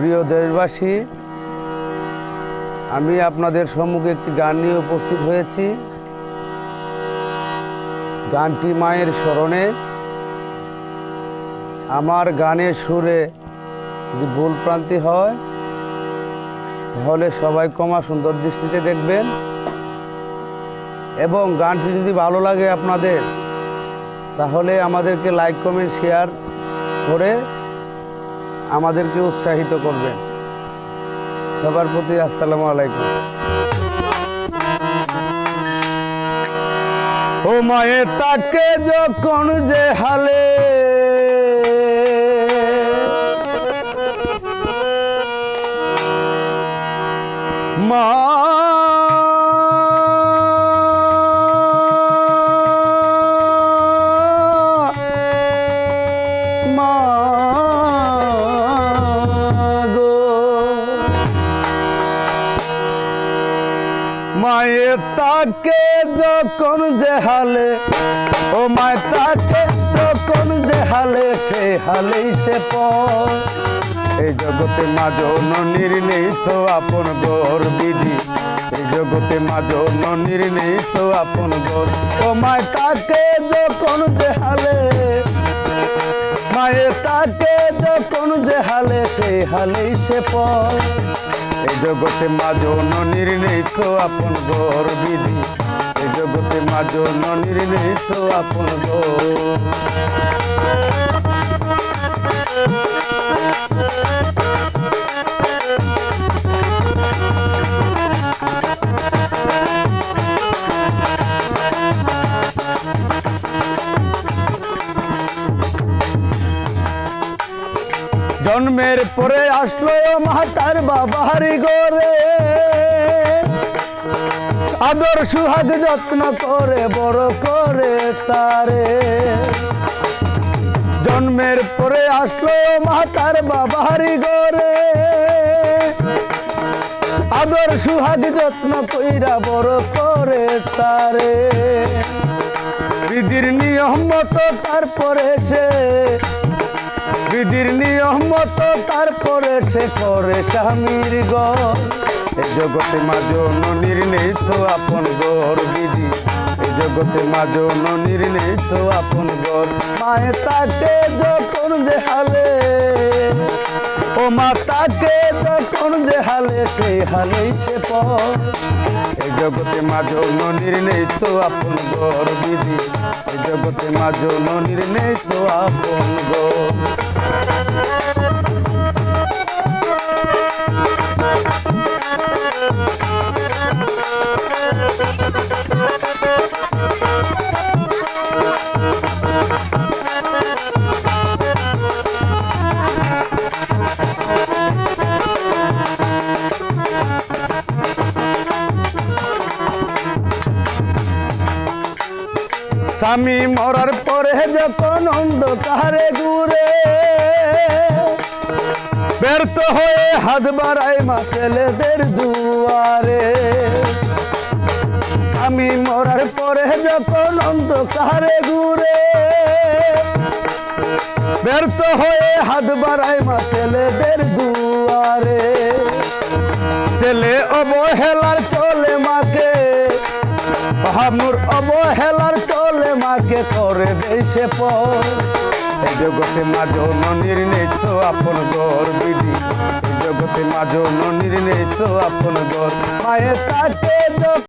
প্রিয় দেশবাসী, আমি আপনাদের সম্মুখে একটি গান নিয়ে উপস্থিত হয়েছি। গানটি মায়ের স্মরণে। আমার গানের সুরে যদি ভুল প্রান্তি হয়, তাহলে সবাই কমা সুন্দর দৃষ্টিতে দেখবেন। এবং গানটি যদি ভালো লাগে আপনাদের, তাহলে আমাদেরকে লাইক, কমেন্ট, শেয়ার করে আমাদেরকে উৎসাহিত করবেন সবার প্রতি আসসালামু আলাইকুম। ও মায়ে তাকে যখন যে হালে মা মায়ে তাকে যখন হালে, ও মায় তাকে যখন হালে, সে হালেই সে পর। এই জগতে মা জননীর নেই তো আপন গর বিধি। এই জগতে মা জননীর নেই তো আপন গর ও মায় তাকে যখন হালে, মায়ে তাকে যখন হালে সেই হালেই সে এই জগতে মা জননীর আপন গর বিধি। এ জগতে মা জননীর আপন গর জন্মের পরে আসলো মাতার বাবারি গরে আদর সুহাগ যত্ন করে, বড় করে তারে। জন্মের পরে আসলো মাতার বাবারি গরে আদর সুহাগ যত্ন কইরা, বড় করে তারে। বিধির নিয়ম মতো তারপরে সে বিধির নিয়ম মতো তারপরে সে করে স্বামীর গর এই জগতে নেই তো আপন গর এই জগতে মা জননীর নেই তো আপন গর মায়ে তাকে যখন দেহালে ও মা তাকে যখন দেহালে সেই হালেই সে জগতে মা জননীর নেই তো আপন গর বিধি এই জগতে নেই তো আপন গর স্বামী মরার পরে যখন অন্ধকারে দূরে হয়ে হাত বাড়ায় মা ছেলেদের দুয়ারে। আমি মরার পরে যখন অন্ধকারে ঘুরে, ব্যর্থ হয়ে হাত বাড়ায় মা ছেলেদের দুয়ারে। ছেলে অবহেলার চলে মাকে ভাবনুর অবহেলার চলে মাকে, করে দেশে পর জগতে মাঝো ননির নেছো আপন গর বিধি। জগতে মাঝো ননির নেছো আপন গর মায়ের তাকে